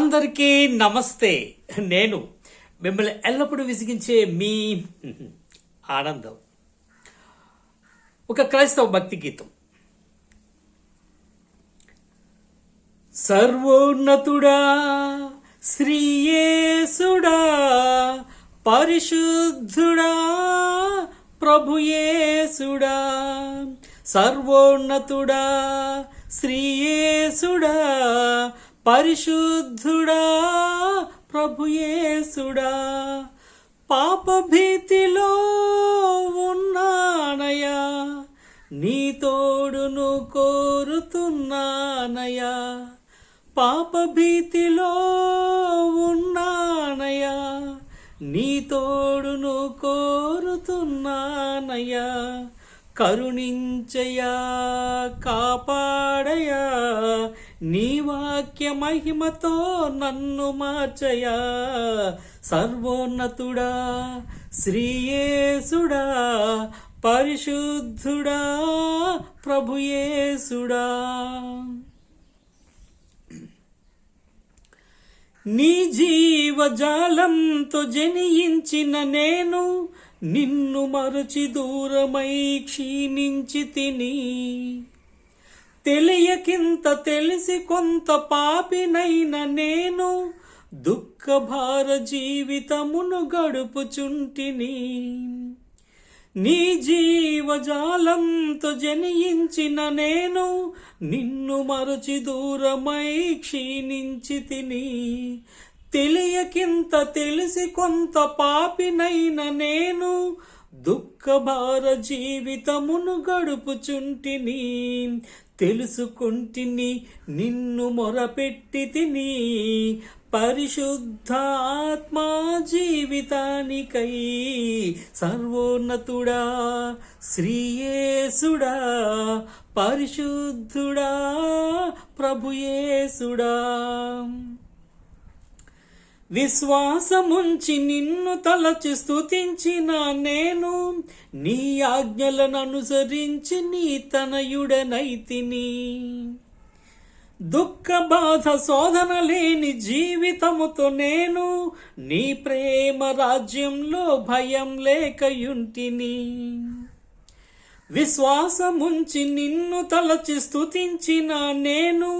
అందరికీ నమస్తే. నేను మిమ్మల్ని ఎల్లప్పుడూ విసిగించే మీ ఆనందం. ఒక క్రైస్తవ భక్తి గీతం. సర్వోన్నతుడా శ్రీయేసుడా పరిశుద్ధుడా ప్రభుయేసుడా సర్వోన్నతుడా శ్రీయేసుడా పరిశుద్ధుడా ప్రభుయేసుడా పాపభీతిలో ఉన్నానయా నీ తోడును కోరుతున్నానయా పాపభీతిలో ఉన్నానయా నీ తోడును కోరుతున్నానయా కరుణించయా కాపాడయా నీ వాక్య మహిమతో నన్ను మార్చయా. సర్వోన్నతుడా శ్రీయేసుడా పరిశుద్ధుడా ప్రభుయేసుడా. నీ జీవజాలంతో జనియించిన నేను నిన్ను మరచి దూరమై క్షీణించి తిని. తెలియకింత తెలిసి కొంత పాపినైన నేను దుఃఖ భార జీవితమును గడుపుచుంటిని. నీ జీవజాలంతో జనించిన నేను నిన్ను మరచి దూరమై క్షీణించి తిని. తెలియకింత తెలిసి కొంత పాపినైన నేను దుఃఖభార జీవితమును గడుపుచుంటిని తెలుసుకుంటిని నిన్ను మొరపెట్టి తిని పరిశుద్ధాత్మా జీవితానికై సర్వోన్నతుడా శ్రీయేసుడా పరిశుద్ధుడా ప్రభుయేసుడా. విశ్వాసముంచి నిన్ను తలచి స్థుతించిన నేను నీ ఆజ్ఞలను అనుసరించి నీ తనయుడనైతిని. దుఃఖ బాధ శోధన లేని జీవితముతో నేను నీ ప్రేమ రాజ్యంలో భయం లేకయుంటిని. విశ్వాసముంచి నిన్ను తలచి స్థుతించిన నేను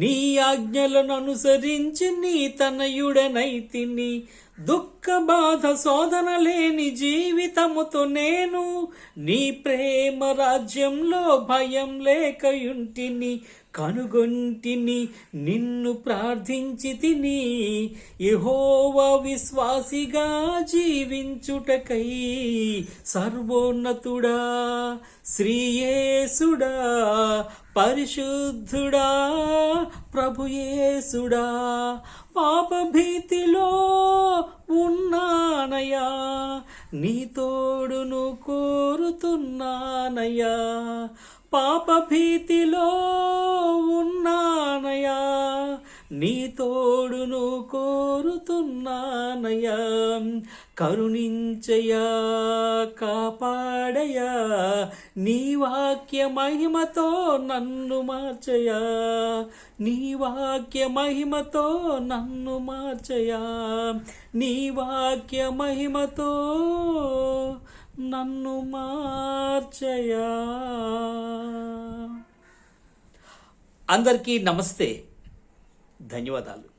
నీ ఆజ్ఞలను అనుసరించి నీ తనయుడనైతిని దుఃఖ బాధ శోధన లేని జీవితముతో నేను నీ ప్రేమ రాజ్యంలో భయం లేకయుంటిని కనుగొంటిని నిన్ను ప్రార్థించి తిని యహోవ విశ్వాసిగా జీవించుటకై సర్వోన్నతుడా శ్రీయేసుడా పరిశుద్ధుడా ప్రభుయేసుడా. పాపభీతిలో నీ తోడును కోరుతున్నానయా పాప భీతిలో ఉన్నానయా నీ తోడును కోరుతున్నానయా కరుణించయా కాపాడయా నీ వాక్య మహిమతో నన్ను మార్చయా నీ వాక్య మహిమతో నన్ను మార్చయా నీ వాక్య మహిమతో నన్ను మార్చయా అందరికీ నమస్తే. ధన్యవాదాలు.